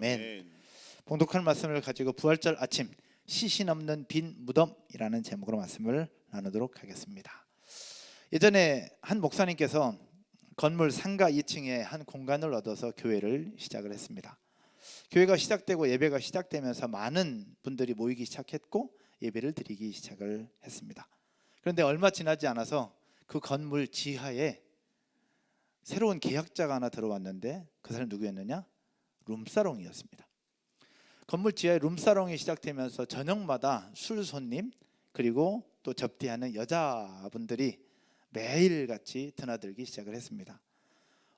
아멘. 봉독할 말씀을 가지고 부활절 아침 시신 없는 빈 무덤이라는 제목으로 말씀을 나누도록 하겠습니다. 예전에 한 목사님께서 건물 상가 2층에 한 공간을 얻어서 교회를 시작을 했습니다. 교회가 시작되고 예배가 시작되면서 많은 분들이 모이기 시작했고 예배를 드리기 시작을 했습니다. 그런데 얼마 지나지 않아서 그 건물 지하에 새로운 계약자가 하나 들어왔는데 그 사람 누구였느냐? 룸사롱이었습니다. 건물 지하에 룸사롱이 시작되면서 저녁마다 술 손님 그리고 또 접대하는 여자분들이 매일 같이 드나들기 시작을 했습니다.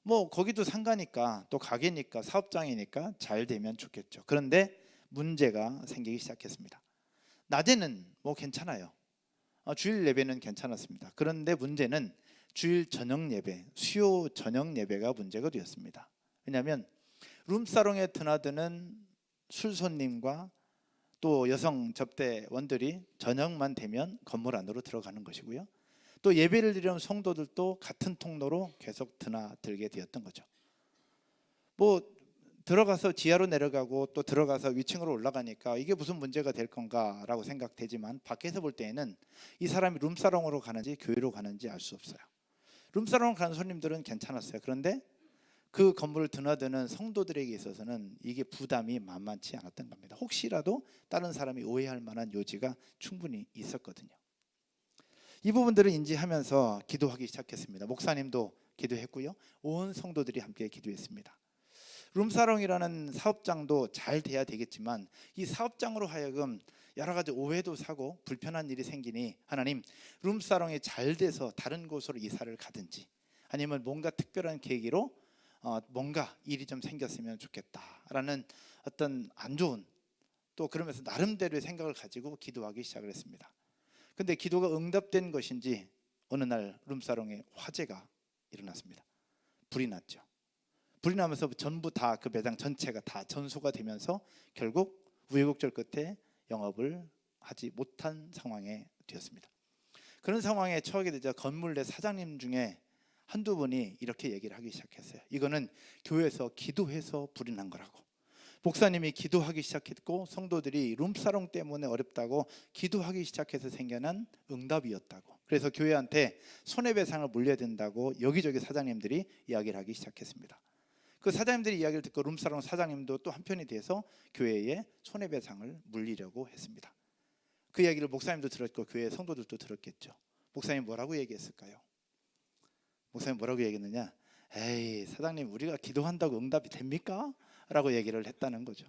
뭐 거기도 상가니까 또 가게니까 사업장이니까 잘 되면 좋겠죠. 그런데 문제가 생기기 시작했습니다. 낮에는 뭐 괜찮아요. 어, 주일 예배는 괜찮았습니다. 그런데 문제는 주일 저녁 예배, 수요 저녁 예배가 문제가 되었습니다. 왜냐하면 룸사롱에 드나드는 술 손님과 또 여성 접대원들이 저녁만 되면 건물 안으로 들어가는 것이고요. 또 예배를 드리는 성도들도 같은 통로로 계속 드나들게 되었던 거죠. 뭐 들어가서 지하로 내려가고 또 들어가서 위층으로 올라가니까 이게 무슨 문제가 될 건가라고 생각되지만 밖에서 볼 때에는 이 사람이 룸사롱으로 가는지 교회로 가는지 알 수 없어요. 룸사롱 가는 손님들은 괜찮았어요. 그런데 그 건물을 드나드는 성도들에게 있어서는 이게 부담이 만만치 않았던 겁니다. 혹시라도 다른 사람이 오해할 만한 요지가 충분히 있었거든요. 이 부분들을 인지하면서 기도하기 시작했습니다. 목사님도 기도했고요. 온 성도들이 함께 기도했습니다. 룸사롱이라는 사업장도 잘 돼야 되겠지만 이 사업장으로 하여금 여러 가지 오해도 사고 불편한 일이 생기니 하나님 룸사롱이 잘 돼서 다른 곳으로 이사를 가든지 아니면 뭔가 특별한 계기로 어, 뭔가 일이 좀 생겼으면 좋겠다라는 어떤 안 좋은 또 그러면서 나름대로의 생각을 가지고 기도하기 시작을 했습니다. 근데 기도가 응답된 것인지 어느 날 룸사롱에 화재가 일어났습니다. 불이 났죠. 불이 나면서 전부 다 그 매장 전체가 다 전소가 되면서 결국 우여곡절 끝에 영업을 하지 못한 상황에 되었습니다. 그런 상황에 처하게 되자 건물 내 사장님 중에 한두 분이 이렇게 얘기를 하기 시작했어요. 이거는 교회에서 기도해서 불이 난 거라고. 목사님이 기도하기 시작했고 성도들이 룸사롱 때문에 어렵다고 기도하기 시작해서 생겨난 응답이었다고. 그래서 교회한테 손해배상을 물려야 된다고 여기저기 사장님들이 이야기를 하기 시작했습니다. 그 사장님들이 이야기를 듣고 룸사롱 사장님도 또 한편이 돼서 교회에 손해배상을 물리려고 했습니다. 그 이야기를 목사님도 들었고 교회 성도들도 들었겠죠. 목사님 뭐라고 얘기했을까요? 목사님 뭐라고 얘기했느냐? 에이 사장님 우리가 기도한다고 응답이 됩니까? 라고 얘기를 했다는 거죠.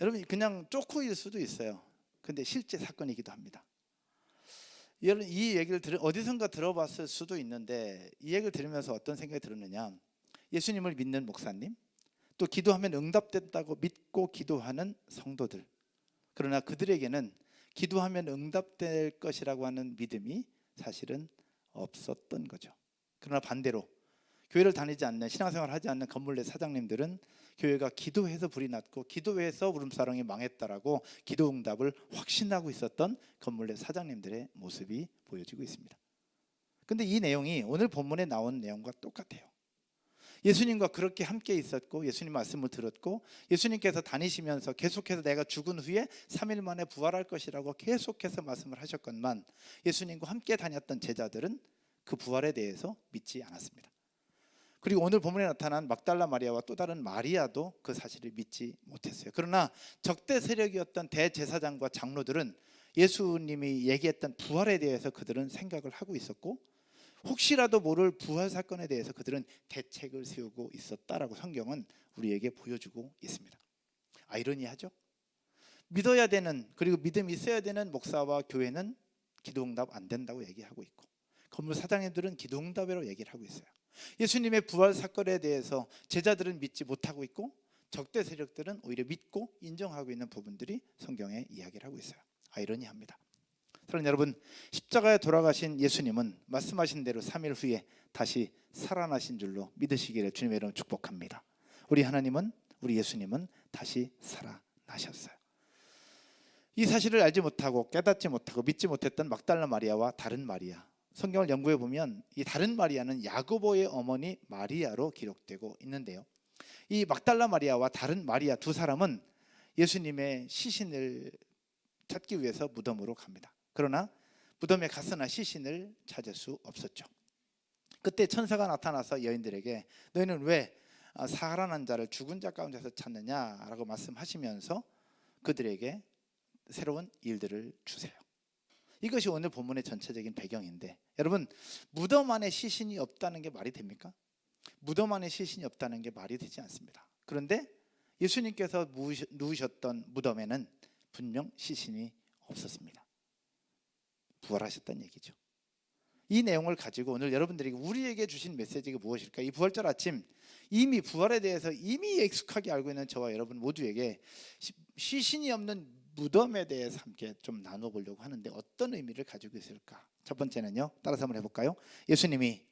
여러분 그냥 쪼쿠일 수도 있어요. 근데 실제 사건이기도 합니다. 여러분 이 얘기를 들 어디선가 들어봤을 수도 있는데 이 얘기를 들으면서 어떤 생각이 들었느냐? 예수님을 믿는 목사님, 또 기도하면 응답된다고 믿고 기도하는 성도들. 그러나 그들에게는 기도하면 응답될 것이라고 하는 믿음이 사실은 없었던 거죠. 그러나 반대로 교회를 다니지 않는 신앙생활을 하지 않는 건물 내 사장님들은 교회가 기도해서 불이 났고 기도해서 울음사랑이 망했다라고 기도 응답을 확신하고 있었던 건물 내 사장님들의 모습이 보여지고 있습니다. 근데 이 내용이 오늘 본문에 나온 내용과 똑같아요. 예수님과 그렇게 함께 있었고 예수님 말씀을 들었고 예수님께서 다니시면서 계속해서 내가 죽은 후에 3일 만에 부활할 것이라고 계속해서 말씀을 하셨건만 예수님과 함께 다녔던 제자들은 그 부활에 대해서 믿지 않았습니다. 그리고 오늘 본문에 나타난 막달라 마리아와 또 다른 마리아도 그 사실을 믿지 못했어요. 그러나 적대 세력이었던 대제사장과 장로들은 예수님이 얘기했던 부활에 대해서 그들은 생각을 하고 있었고 혹시라도 모를 부활 사건에 대해서 그들은 대책을 세우고 있었다라고 성경은 우리에게 보여주고 있습니다. 아이러니하죠? 믿어야 되는 그리고 믿음이 있어야 되는 목사와 교회는 기도응답 안 된다고 얘기하고 있고 건물 사장님들은 기도응답이라고 얘기를 하고 있어요. 예수님의 부활 사건에 대해서 제자들은 믿지 못하고 있고 적대 세력들은 오히려 믿고 인정하고 있는 부분들이 성경에 이야기를 하고 있어요. 아이러니합니다. 사랑하는 여러분, 십자가에 돌아가신 예수님은 말씀하신 대로 3일 후에 다시 살아나신 줄로 믿으시기를 주님의 이름으로 축복합니다. 우리 하나님은 우리 예수님은 다시 살아나셨어요. 이 사실을 알지 못하고 깨닫지 못하고 믿지 못했던 막달라 마리아와 다른 마리아 성경을 연구해 보면 이 다른 마리아는 야고보의 어머니 마리아로 기록되고 있는데요. 이 막달라 마리아와 다른 마리아 두 사람은 예수님의 시신을 찾기 위해서 무덤으로 갑니다. 그러나 무덤에 갔으나 시신을 찾을 수 없었죠. 그때 천사가 나타나서 여인들에게 너희는 왜 아, 살아난 자를 죽은 자 가운데서 찾느냐라고 말씀하시면서 그들에게 새로운 일들을 주세요. 이것이 오늘 본문의 전체적인 배경인데 여러분 무덤 안에 시신이 없다는 게 말이 됩니까? 무덤 안에 시신이 없다는 게 말이 되지 않습니다. 그런데 예수님께서 누우셨던 무덤에는 분명 시신이 없었습니다. 부활하셨다는 얘기죠. 이 내용을 가지고 오늘 여러분들에게 우리에게 주신 메시지가 무엇일까? 이 부활절 아침 이미 부활에 대해서 이미 익숙하게 알고 있는 저와 여러분 모두에게 시- 시신이 없는 무덤에 대해서 함께 좀 나눠 보려고 하는데 어떤 의미를 가지고 있을까? 첫 번째는요. 따라서 한번 해볼까요? 예수님이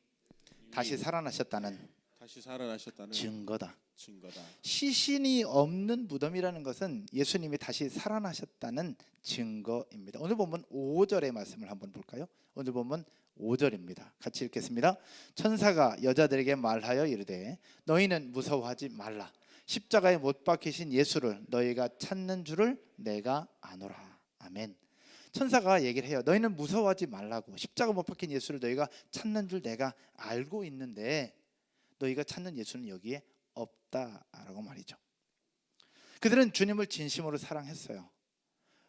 다시 살아나셨다는 다시 살아나셨다는 증거다. 증거다. 시신이 없는 무덤이라는 것은 예수님이 다시 살아나셨다는 증거입니다. 오늘 보면 5절의 말씀을 한번 볼까요? 오늘 보면 5절입니다. 같이 읽겠습니다. 천사가 여자들에게 말하여 이르되 너희는 무서워하지 말라. 십자가에 못 박히신 예수를 너희가 찾는 줄을 내가 아노라. 아멘. 천사가 얘기를 해요. 너희는 무서워하지 말라고. 십자가 못 박힌 예수를 너희가 찾는 줄 내가 알고 있는데 너희가 찾는 예수는 여기에 없다라고 말이죠. 그들은 주님을 진심으로 사랑했어요.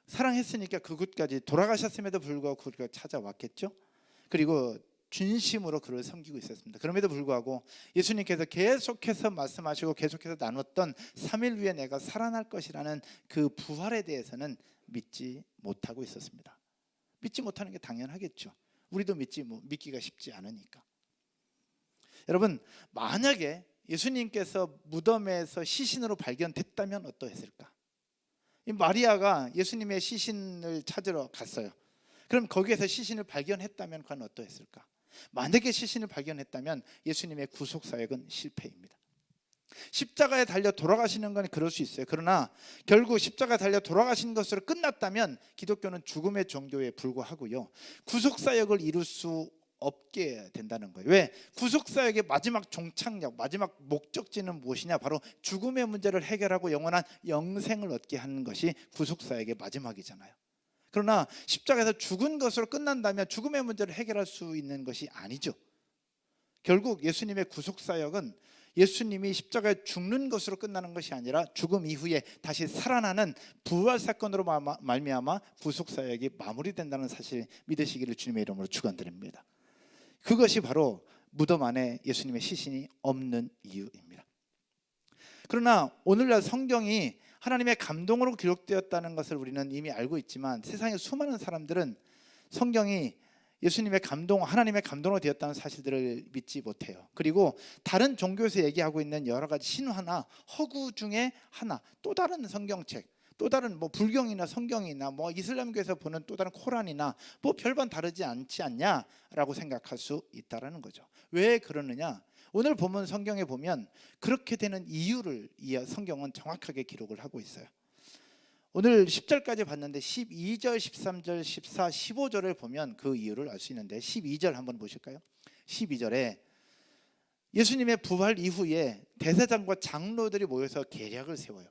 사랑했으니까 그곳까지 돌아가셨음에도 불구하고 그가 찾아왔겠죠. 그리고 진심으로 그를 섬기고 있었습니다. 그럼에도 불구하고 예수님께서 계속해서 말씀하시고 계속해서 나눴던 3일 후에 내가 살아날 것이라는 그 부활에 대해서는 믿지 못하고 있었습니다. 믿지 못하는 게 당연하겠죠. 우리도 믿지 뭐, 믿기가 쉽지 않으니까. 여러분 만약에 예수님께서 무덤에서 시신으로 발견됐다면 어떠했을까? 이 마리아가 예수님의 시신을 찾으러 갔어요. 그럼 거기에서 시신을 발견했다면 과연 어떠했을까? 만약에 시신을 발견했다면 예수님의 구속 사역은 실패입니다. 십자가에 달려 돌아가시는 건 그럴 수 있어요. 그러나 결국 십자가에 달려 돌아가신 것으로 끝났다면 기독교는 죽음의 종교에 불과하고요. 구속 사역을 이룰 수 없게 된다는 거예요. 왜? 구속 사역의 마지막 종착역, 마지막 목적지는 무엇이냐? 바로 죽음의 문제를 해결하고 영원한 영생을 얻게 하는 것이 구속 사역의 마지막이잖아요. 그러나 십자가에서 죽은 것으로 끝난다면 죽음의 문제를 해결할 수 있는 것이 아니죠. 결국 예수님의 구속 사역은 예수님이 십자가에 죽는 것으로 끝나는 것이 아니라 죽음 이후에 다시 살아나는 부활 사건으로 마- 말미암아 구속 사역이 마무리된다는 사실 믿으시기를 주님의 이름으로 축원드립니다. 그것이 바로 무덤 안에 예수님의 시신이 없는 이유입니다. 그러나 오늘날 성경이 하나님의 감동으로 기록되었다는 것을 우리는 이미 알고 있지만 세상의 수많은 사람들은 성경이 예수님의 감동, 하나님의 감동으로 되었다는 사실들을 믿지 못해요. 그리고 다른 종교에서 얘기하고 있는 여러 가지 신화나 허구 중에 하나, 또 다른 성경책, 또 다른 뭐 불경이나 성경이나 뭐 이슬람교에서 보는 또 다른 코란이나 뭐 별반 다르지 않지 않냐라고 생각할 수 있다라는 거죠. 왜 그러느냐? 오늘 본문 성경에 보면 그렇게 되는 이유를 이 성경은 정확하게 기록을 하고 있어요. 오늘 10절까지 봤는데 12절, 13절, 14, 15절을 보면 그 이유를 알 수 있는데 12절 한번 보실까요? 12절에 예수님의 부활 이후에 대사장과 장로들이 모여서 계략을 세워요.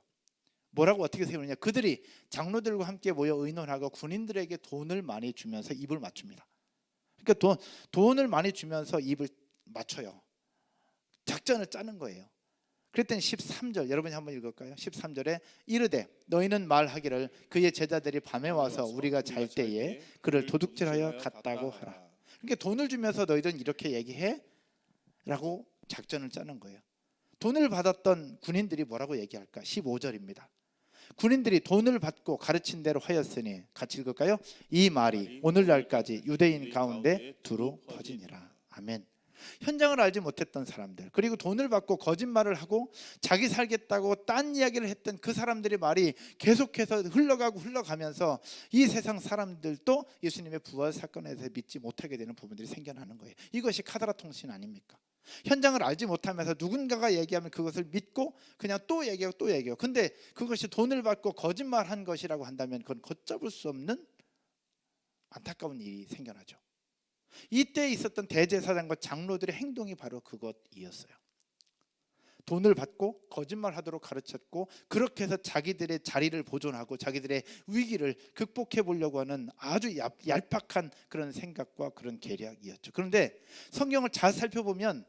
뭐라고 어떻게 세우느냐? 그들이 장로들과 함께 모여 의논하고 군인들에게 돈을 많이 주면서 입을 맞춥니다. 그러니까 돈 돈을 많이 주면서 입을 맞춰요. 작전을 짜는 거예요. 그랬더니 13절 여러분이 한번 읽을까요? 13절에 이르되 너희는 말하기를 그의 제자들이 밤에 와서 우리가 잘 때에 그를 도둑질하여 갔다고 하라. 그러니까 돈을 주면서 너희들은 이렇게 얘기해? 라고 작전을 짜는 거예요. 돈을 받았던 군인들이 뭐라고 얘기할까? 15절입니다. 군인들이 돈을 받고 가르친 대로 하였으니 같이 읽을까요? 이 말이 오늘날까지 유대인 가운데 두루 퍼지니라. 아멘. 현장을 알지 못했던 사람들 그리고 돈을 받고 거짓말을 하고 자기 살겠다고 딴 이야기를 했던 그 사람들의 말이 계속해서 흘러가고 흘러가면서 이 세상 사람들도 예수님의 부활 사건에 대해 믿지 못하게 되는 부분들이 생겨나는 거예요. 이것이 카다라 통신 아닙니까? 현장을 알지 못하면서 누군가가 얘기하면 그것을 믿고 그냥 또 얘기하고 또 얘기하고 근데 그것이 돈을 받고 거짓말한 것이라고 한다면 그건 걷잡을 수 없는 안타까운 일이 생겨나죠. 이때 있었던 대제사장과 장로들의 행동이 바로 그것이었어요. 돈을 받고 거짓말하도록 가르쳤고 그렇게 해서 자기들의 자리를 보존하고 자기들의 위기를 극복해 보려고 하는 아주 얄- 얄팍한 그런 생각과 그런 계략이었죠. 그런데 성경을 잘 살펴보면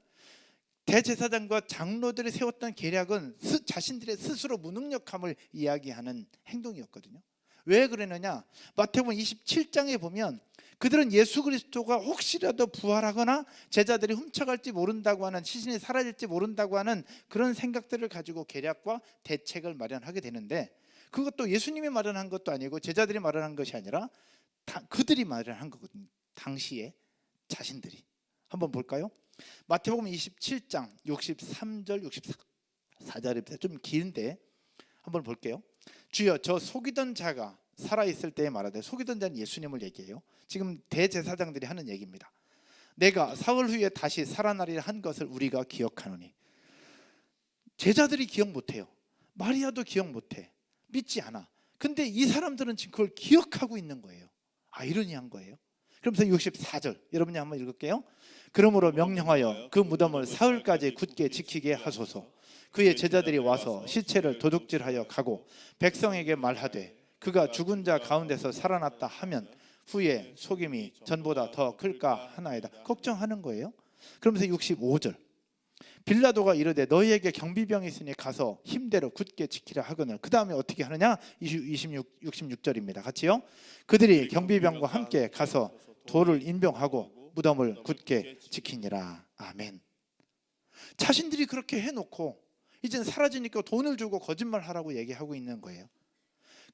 대제사장과 장로들이 세웠던 계략은 스, 자신들의 스스로 무능력함을 이야기하는 행동이었거든요. 왜 그러느냐? 마태복음 27장에 보면 그들은 예수 그리스도가 혹시라도 부활하거나 제자들이 훔쳐갈지 모른다고 하는 시신이 사라질지 모른다고 하는 그런 생각들을 가지고 계략과 대책을 마련하게 되는데 그것도 예수님이 마련한 것도 아니고 제자들이 마련한 것이 아니라 다 그들이 마련한 거거든요. 당시에 자신들이 한번 볼까요? 마태복음 27장 63절 64절입니다. 좀 긴데 한번 볼게요. 주여 저 속이던 자가 살아 있을 때에 말하되 속이던 자는 예수님을 얘기해요. 지금 대제사장들이 하는 얘기입니다. 내가 사흘 후에 다시 살아나리라 한 것을 우리가 기억하노니 제자들이 기억 못해요. 마리아도 기억 못해. 믿지 않아. 근데 이 사람들은 지금 그걸 기억하고 있는 거예요. 아 이러니한 거예요. 그러면서 64절 여러분이 한번 읽을게요. 그러므로 명령하여 그 무덤을 사흘까지 굳게 지키게 하소서. 그의 제자들이 와서 시체를 도둑질하여 가고 백성에게 말하되 그가 죽은 자 가운데서 살아났다 하면 후에 속임이 전보다 더 클까 하나이다. 걱정하는 거예요. 그러면서 65절 빌라도가 이르되 너희에게 경비병이 있으니 가서 힘대로 굳게 지키라 하거늘. 그 다음에 어떻게 하느냐? 26, 66절입니다. 같이요? 그들이 경비병과 함께 가서 돌을 인병하고 무덤을 굳게 지키니라. 아멘. 자신들이 그렇게 해놓고 이젠 사라지니까 돈을 주고 거짓말하라고 얘기하고 있는 거예요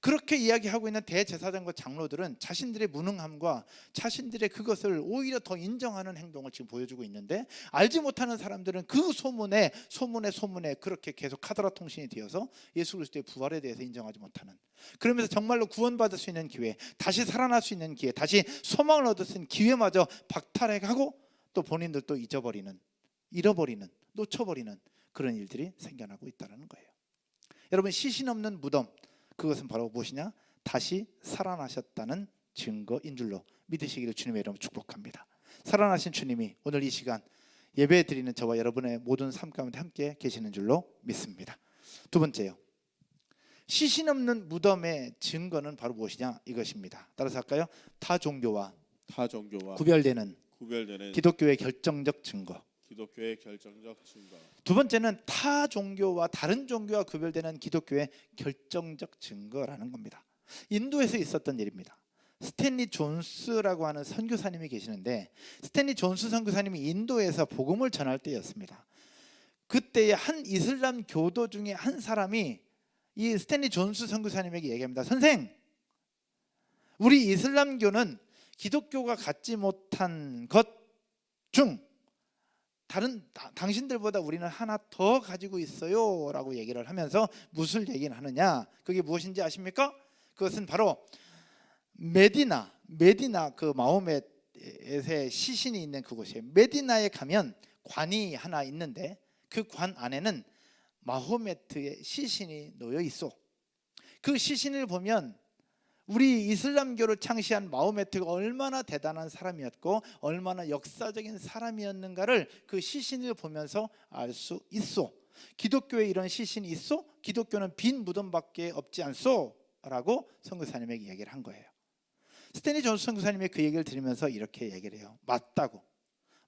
그렇게 이야기하고 있는 대제사장과 장로들은 자신들의 무능함과 자신들의 그것을 오히려 더 인정하는 행동을 지금 보여주고 있는데 알지 못하는 사람들은 그 소문에 소문에 소문에 그렇게 계속 카더라 통신이 되어서 예수 그리스도의 부활에 대해서 인정하지 못하는. 그러면서 정말로 구원받을 수 있는 기회 다시 살아날 수 있는 기회 다시 소망을 얻을 수 있는 기회마저 박탈해가고 또 본인들도 잊어버리는 잃어버리는 놓쳐버리는 그런 일들이 생겨나고 있다는 거예요. 여러분 시신 없는 무덤 그것은 바로 무엇이냐? 다시 살아나셨다는 증거인 줄로 믿으시기를 주님의 이름으로 축복합니다. 살아나신 주님이 오늘 이 시간 예배 드리는 저와 여러분의 모든 삶 가운데 함께 계시는 줄로 믿습니다. 두 번째요. 시신 없는 무덤의 증거는 바로 무엇이냐? 이것입니다. 따라서 할까요? 타 종교와 타 종교와 구별되는 구별되는 기독교의 결정적 증거. 기독교의 결정적 증거. 두 번째는 타 종교와 다른 종교와 구별되는 기독교의 결정적 증거라는 겁니다. 인도에서 있었던 일입니다. 스탠리 존스라고 하는 선교사님이 계시는데 스탠리 존스 선교사님이 인도에서 복음을 전할 때였습니다. 그때의 한 이슬람 교도 중에 한 사람이 이 스탠리 존스 선교사님에게 얘기합니다. 선생, 우리 이슬람교는 기독교가 갖지 못한 것 중 다른 다- 당신들보다 우리는 하나 더 가지고 있어요라고 얘기를 하면서 무슨 얘기를 하느냐? 그게 무엇인지 아십니까? 그것은 바로 메디나 메디나 그 마호멧의 시신이 있는 그곳이에요. 메디나에 가면 관이 하나 있는데 그 관 안에는 마호메트의 시신이 놓여 있어. 그 시신을 보면 우리 이슬람교를 창시한 마호메트가 얼마나 대단한 사람이었고 얼마나 역사적인 사람이었는가를 그 시신을 보면서 알 수 있어. 기독교에 이런 시신이 있어? 기독교는 빈 무덤밖에 없지 않소?라고 선교사님에게 얘기를 한 거예요. 스탠리 존스 선교사님이 그 얘기를 들으면서 이렇게 얘기를 해요. 맞다고.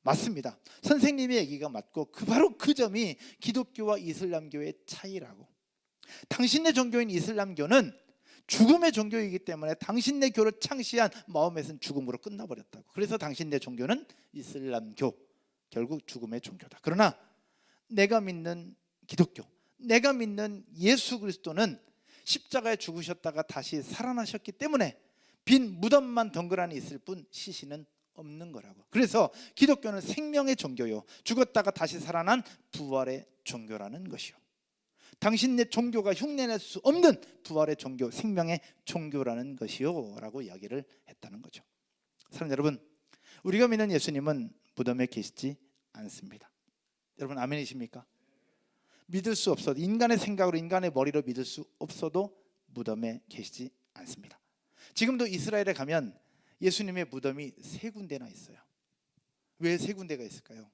맞습니다. 선생님의 얘기가 맞고 그 바로 그 점이 기독교와 이슬람교의 차이라고. 당신네 종교인 이슬람교는 죽음의 종교이기 때문에 당신네 교를 창시한 마음에서는 죽음으로 끝나버렸다고. 그래서 당신네 종교는 이슬람교, 결국 죽음의 종교다. 그러나 내가 믿는 기독교, 내가 믿는 예수 그리스도는 십자가에 죽으셨다가 다시 살아나셨기 때문에 빈 무덤만 덩그러니 있을 뿐 시신은 없는 거라고. 그래서 기독교는 생명의 종교요. 죽었다가 다시 살아난 부활의 종교라는 것이요. 당신 네 종교가 흉내낼 수 없는 부활의 종교, 생명의 종교라는 것이요 라고 이야기를 했다는 거죠. 사랑 여러분, 우리가 믿는 예수님은 무덤에 계시지 않습니다. 여러분 아멘이십니까? 믿을 수 없어도 인간의 생각으로 인간의 머리로 믿을 수 없어도 무덤에 계시지 않습니다. 지금도 이스라엘에 가면 예수님의 무덤이 세 군데나 있어요. 왜 세 군데가 있을까요?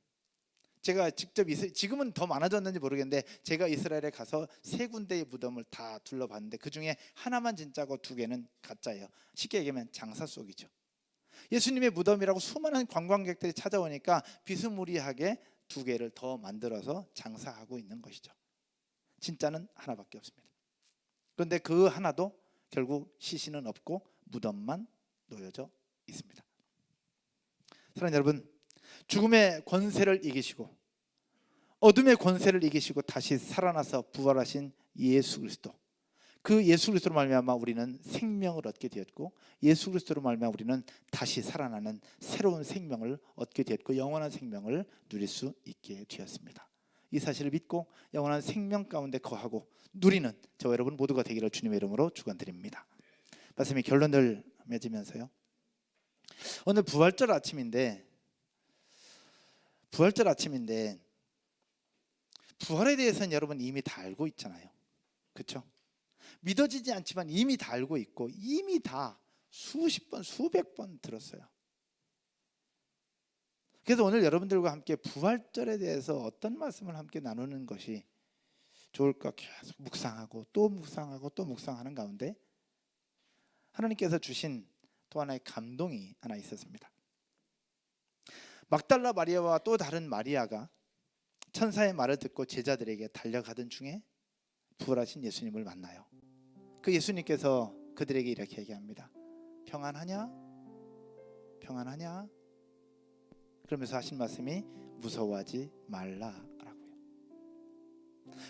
제가 직접 이스, 지금은 더 많아졌는지 모르겠는데 제가 이스라엘에 가서 세 군데의 무덤을 다 둘러봤는데 그 중에 하나만 진짜고 두 개는 가짜예요. 쉽게 얘기하면 장사 속이죠. 예수님의 무덤이라고 수많은 관광객들이 찾아오니까 비스무리하게 두 개를 더 만들어서 장사하고 있는 것이죠. 진짜는 하나밖에 없습니다. 그런데 그 하나도 결국 시신은 없고 무덤만 놓여져 있습니다. 사랑하는 여러분, 죽음의 권세를 이기시고 어둠의 권세를 이기시고 다시 살아나서 부활하신 예수 그리스도. 그 예수 그리스도로 말미암아 우리는 생명을 얻게 되었고 예수 그리스도로 말미암아 우리는 다시 살아나는 새로운 생명을 얻게 되었고 영원한 생명을 누릴 수 있게 되었습니다. 이 사실을 믿고 영원한 생명 가운데 거하고 누리는 저 여러분 모두가 되기를 주님의 이름으로 축원드립니다. 말씀이 결론을 맺으면서요. 오늘 부활절 아침인데 부활절 아침인데 부활에 대해서는 여러분 이미 다 알고 있잖아요. 그렇죠? 믿어지지 않지만 이미 다 알고 있고 이미 다 수십 번 수백 번 들었어요. 그래서 오늘 여러분들과 함께 부활절에 대해서 어떤 말씀을 함께 나누는 것이 좋을까 계속 묵상하고 또 묵상하고 또 묵상하는 가운데 하나님께서 주신 또 하나의 감동이 하나 있었습니다. 막달라 마리아와 또 다른 마리아가 천사의 말을 듣고 제자들에게 달려가던 중에 부활하신 예수님을 만나요. 그 예수님께서 그들에게 이렇게 얘기합니다. 평안하냐? 평안하냐? 그러면서 하신 말씀이 무서워하지 말라라고요.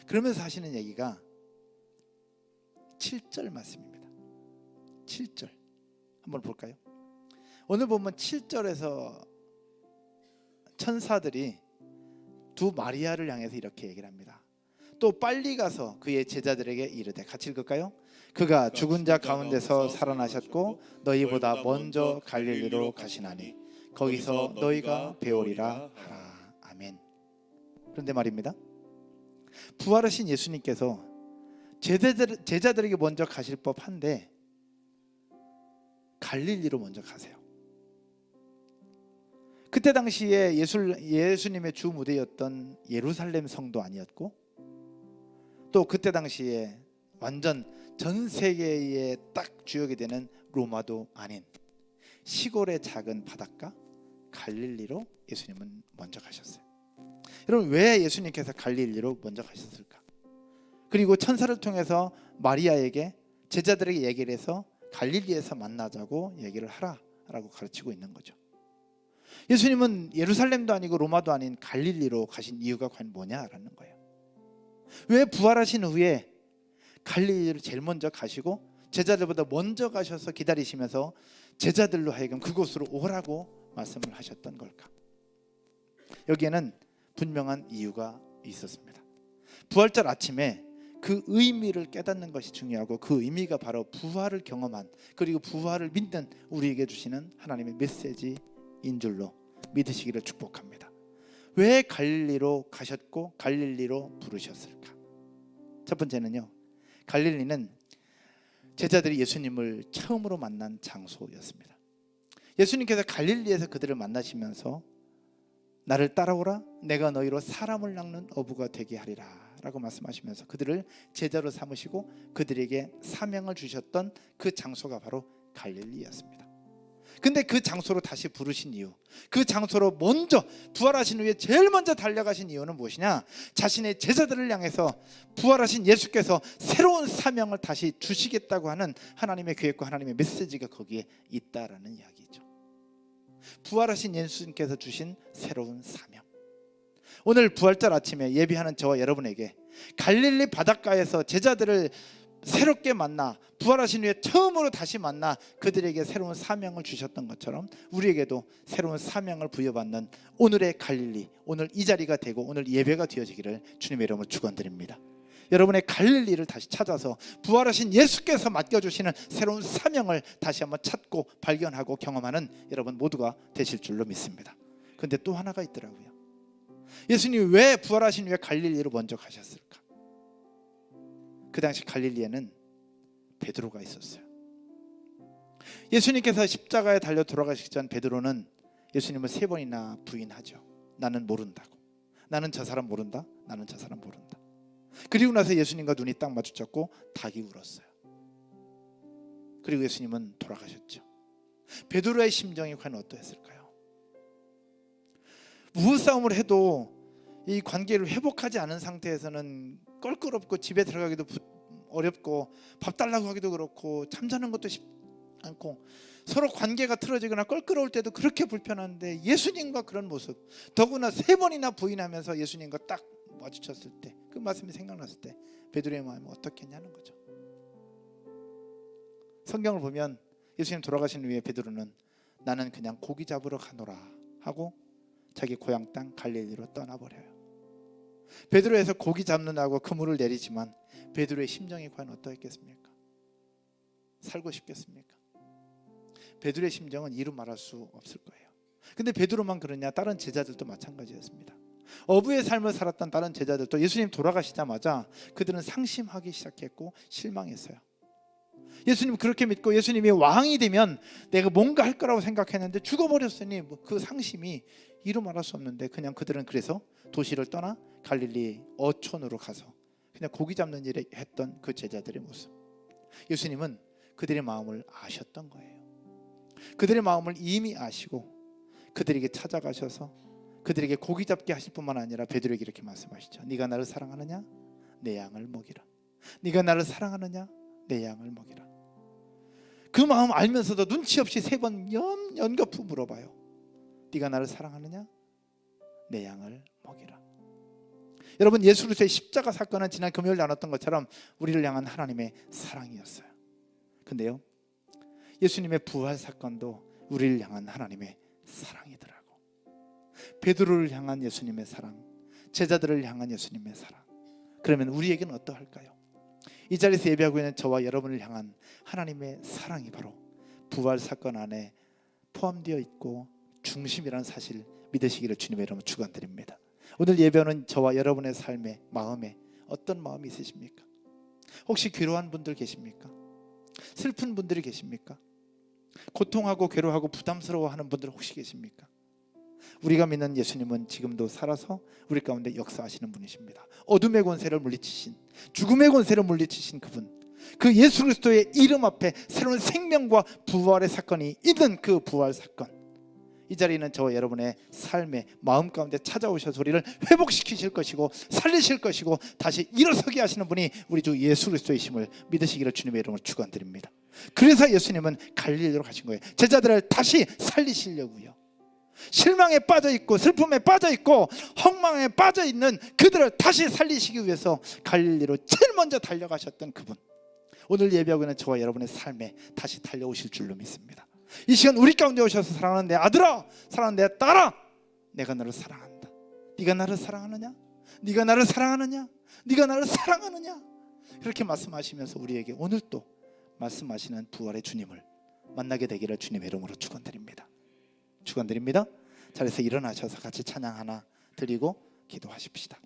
그러면서 하시는 얘기가 7절 말씀입니다. 7절. 한번 볼까요? 오늘 보면 7절에서 천사들이 두 마리아를 향해서 이렇게 얘기를 합니다. 또 빨리 가서 그의 제자들에게 이르되 같이 읽을까요? 그가 죽은 자 가운데서 살아나셨고 너희보다 먼저 갈릴리로 가시나니 거기서 너희가 배우리라 하라. 아멘. 그런데 말입니다. 부활하신 예수님께서 제자들, 제자들에게 먼저 가실 법한데 갈릴리로 먼저 가세요. 그때 당시에 예술, 예수님의 주 무대였던 예루살렘 성도 아니었고 또 그때 당시에 완전 전 세계에 딱 주역이 되는 로마도 아닌 시골의 작은 바닷가 갈릴리로 예수님은 먼저 가셨어요. 여러분 왜 예수님께서 갈릴리로 먼저 가셨을까? 그리고 천사를 통해서 마리아에게 제자들에게 얘기를 해서 갈릴리에서 만나자고 얘기를 하라라고 가르치고 있는 거죠. 예수님은 예루살렘도 아니고 로마도 아닌 갈릴리로 가신 이유가 과연 뭐냐라는 거예요. 왜 부활하신 후에 갈릴리를 제일 먼저 가시고 제자들보다 먼저 가셔서 기다리시면서 제자들로 하여금 그곳으로 오라고 말씀을 하셨던 걸까? 여기에는 분명한 이유가 있었습니다. 부활절 아침에 그 의미를 깨닫는 것이 중요하고 그 의미가 바로 부활을 경험한 그리고 부활을 믿는 우리에게 주시는 하나님의 메시지 인 줄로 믿으시기를 축복합니다. 왜 갈릴리로 가셨고 갈릴리로 부르셨을까? 첫 번째는요. 갈릴리는 제자들이 예수님을 처음으로 만난 장소였습니다. 예수님께서 갈릴리에서 그들을 만나시면서 나를 따라오라 내가 너희로 사람을 낚는 어부가 되게 하리라 라고 말씀하시면서 그들을 제자로 삼으시고 그들에게 사명을 주셨던 그 장소가 바로 갈릴리였습니다. 근데 그 장소로 다시 부르신 이유, 그 장소로 먼저 부활하신 후에 제일 먼저 달려가신 이유는 무엇이냐? 자신의 제자들을 향해서 부활하신 예수께서 새로운 사명을 다시 주시겠다고 하는 하나님의 계획과 하나님의 메시지가 거기에 있다라는 이야기죠. 부활하신 예수님께서 주신 새로운 사명. 오늘 부활절 아침에 예비하는 저와 여러분에게 갈릴리 바닷가에서 제자들을 새롭게 만나 부활하신 후에 처음으로 다시 만나 그들에게 새로운 사명을 주셨던 것처럼 우리에게도 새로운 사명을 부여받는 오늘의 갈릴리 오늘 이 자리가 되고 오늘 예배가 되어지기를 주님의 이름으로 축원드립니다. 여러분의 갈릴리를 다시 찾아서 부활하신 예수께서 맡겨주시는 새로운 사명을 다시 한번 찾고 발견하고 경험하는 여러분 모두가 되실 줄로 믿습니다. 근데 또 하나가 있더라고요. 예수님이 왜 부활하신 후에 갈릴리로 먼저 가셨을까? 그 당시 갈릴리에는 베드로가 있었어요. 예수님께서 십자가에 달려 돌아가시기 전 베드로는 예수님을 세 번이나 부인하죠. 나는 모른다고. 나는 저 사람 모른다. 나는 저 사람 모른다. 그리고 나서 예수님과 눈이 딱 마주쳤고 닭이 울었어요. 그리고 예수님은 돌아가셨죠. 베드로의 심정이 과연 어떠했을까요? 무엇싸움을 해도 이 관계를 회복하지 않은 상태에서는 껄끄럽고 집에 들어가기도 부- 어렵고 밥 달라고 하기도 그렇고 잠자는 것도 쉽지 않고 서로 관계가 틀어지거나 껄끄러울 때도 그렇게 불편한데 예수님과 그런 모습 더구나 세 번이나 부인하면서 예수님과 딱 마주쳤을 때 그 말씀이 생각났을 때 베드로의 마음이 어떻겠냐는 거죠. 성경을 보면 예수님 돌아가신 후에 베드로는 나는 그냥 고기 잡으러 가노라 하고 자기 고향 땅 갈릴리로 떠나버려요. 베드로에서 고기 잡는다고 그물을 내리지만 베드로의 심정이 과연 어떠했겠습니까? 살고 싶겠습니까? 베드로의 심정은 이루 말할 수 없을 거예요. 근데 베드로만 그러냐? 다른 제자들도 마찬가지였습니다. 어부의 삶을 살았던 다른 제자들도 예수님 돌아가시자마자 그들은 상심하기 시작했고 실망했어요. 예수님 그렇게 믿고 예수님이 왕이 되면 내가 뭔가 할 거라고 생각했는데 죽어버렸으니 뭐그 상심이 이루 말할 수 없는데 그냥 그들은 그래서 도시를 떠나 갈릴리 어촌으로 가서 그냥 고기 잡는 일을 했던 그 제자들의 모습. 예수님은 그들의 마음을 아셨던 거예요. 그들의 마음을 이미 아시고 그들에게 찾아가셔서 그들에게 고기 잡게 하실 뿐만 아니라 베드로에게 이렇게 말씀하시죠. 네가 나를 사랑하느냐? 내 양을 먹이라. 네가 나를 사랑하느냐? 내 양을 먹이라. 그 마음 알면서도 눈치 없이 세 번 연거푸 물어봐요. 네가 나를 사랑하느냐? 내 양을 먹이라. 여러분 예수 그리스도의 십자가 사건은 지난 금요일 나눴던 것처럼 우리를 향한 하나님의 사랑이었어요. 근데요. 예수님의 부활 사건도 우리를 향한 하나님의 사랑이더라고. 베드로를 향한 예수님의 사랑, 제자들을 향한 예수님의 사랑. 그러면 우리에게는 어떠할까요? 이 자리에서 예배하고 있는 저와 여러분을 향한 하나님의 사랑이 바로 부활 사건 안에 포함되어 있고 중심이라는 사실 믿으시기를 주님의 이름으로 축원드립니다. 오늘 예배는 저와 여러분의 삶에 마음에 어떤 마음이 있으십니까? 혹시 괴로운 분들 계십니까? 슬픈 분들이 계십니까? 고통하고 괴로워하고 부담스러워하는 분들 혹시 계십니까? 우리가 믿는 예수님은 지금도 살아서 우리 가운데 역사하시는 분이십니다. 어둠의 권세를 물리치신 죽음의 권세를 물리치신 그분. 그 예수 그리스도의 이름 앞에 새로운 생명과 부활의 사건이 있는 그 부활 사건. 이 자리는 저와 여러분의 삶의 마음 가운데 찾아오셔서 우리를 회복시키실 것이고 살리실 것이고 다시 일어서게 하시는 분이 우리 주 예수 그리스도이심을 믿으시기를 주님의 이름으로 축원드립니다. 그래서 예수님은 갈릴리로 가신 거예요. 제자들을 다시 살리시려고요. 실망에 빠져 있고 슬픔에 빠져 있고 엉망에 빠져 있는 그들을 다시 살리시기 위해서 갈릴리로 제일 먼저 달려가셨던 그분. 오늘 예배하고 있는 저와 여러분의 삶에 다시 달려오실 줄로 믿습니다. 이 시간 우리 가운데 오셔서 사랑하는 내 아들아, 사랑하는 내 딸아, 내가 너를 사랑한다. 네가 나를 사랑하느냐? 네가 나를 사랑하느냐? 네가 나를 사랑하느냐? 그렇게 말씀하시면서 우리에게 오늘 또 말씀하시는 부활의 주님을 만나게 되기를 주님의 이름으로 축원드립니다. 축원드립니다. 자리에서 일어나셔서 같이 찬양 하나 드리고 기도하십시다.